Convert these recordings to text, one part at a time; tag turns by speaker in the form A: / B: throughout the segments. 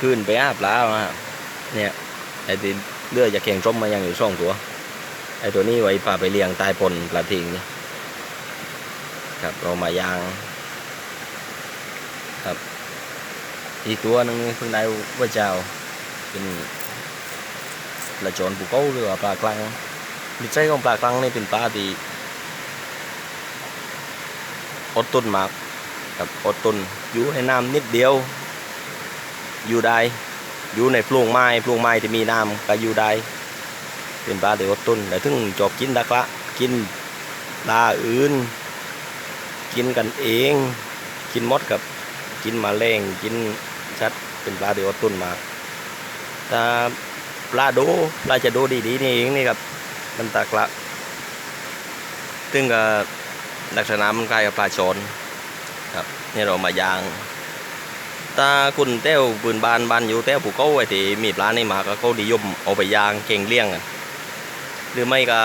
A: ขึ้นไปอาปลามาเนี่ยไอ้ที่เลือดจะแข่งส้มมายังอยู่สองตัวไอ้ตัวนี้ไว้พาไปเลี้ยงตายปนปลาทิงครับเรามายางครับ อีกตัวนึงเพิ่งได้ว่าเจ้าเป็นปลาจอนปูเก้าหรือปลากลังมิใช่ของปลากลังนี่เป็นปลาที่อดทนมากครับอดทนอยู่ในน้ำนิดเดียว อยู่ได้ อยู่ในพลวงไม้พลวงไม้ที่มีน้ำก็อยู่ได้ เป็นปลาที่อดทนแต่ถึงจบกินดักละกินปลาอื่น กินกันเอง กินมดกับกินมาแรงกินชัดเป็นปลาที่อดทนมากถ้าปลาโดปลาจะโดดีๆนี่เองนี่ครับมันตากละซึ่งก็ลักษณะมันคล้ายกับปลาชนครับนี่เรามายาง ถ้าคุณเต้วปืนบานบานอยู่เต้วผูกเขาไอ้ที่มีปลาในหมาก็เขานิยมเอาไปย่างเก่งเลี้ยงกันหรือไม่ก็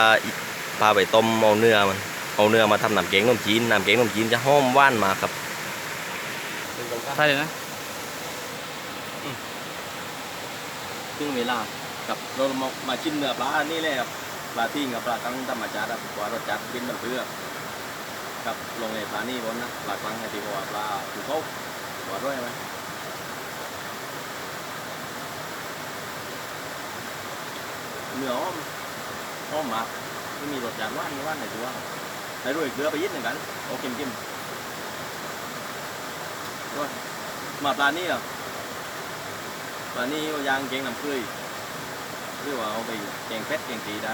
A: พาไปต้มเอาเนื้อมันเอาเนื้อมาทำน้ำแกงน้ำจีนน้ำแกงน้ำจีนจะหอมหว่านมากครับ
B: ใช่เลยนะ
A: ซึ่งเวลากับเรามามาชิมเนื้อปลานี่เลยครับปลาทิ้งกับปลากังธรรมชาติครับว่ารสจัดกินมันเพื่อกับลงในปลานี่บนนะปลากังไอ้ที่ว่าปลาผูกเขาว่าด้วยไหม เนื้อหอมหอมมาไม่มีรสจัดว่านหว่านในตัวในด้วยเกลือไปยิดหนึ่งกันโอเค็มเค็มด้วยมาปลานี่เหรอปลานี่ยางแกงน้ำเกลือหรือว่าเอาไปแกงเป็ดแกงตีได้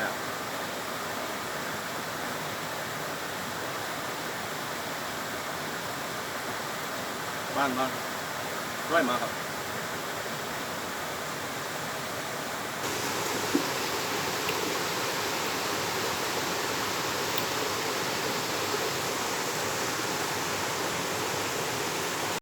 A: บ้านบ้านร้อยมากครับ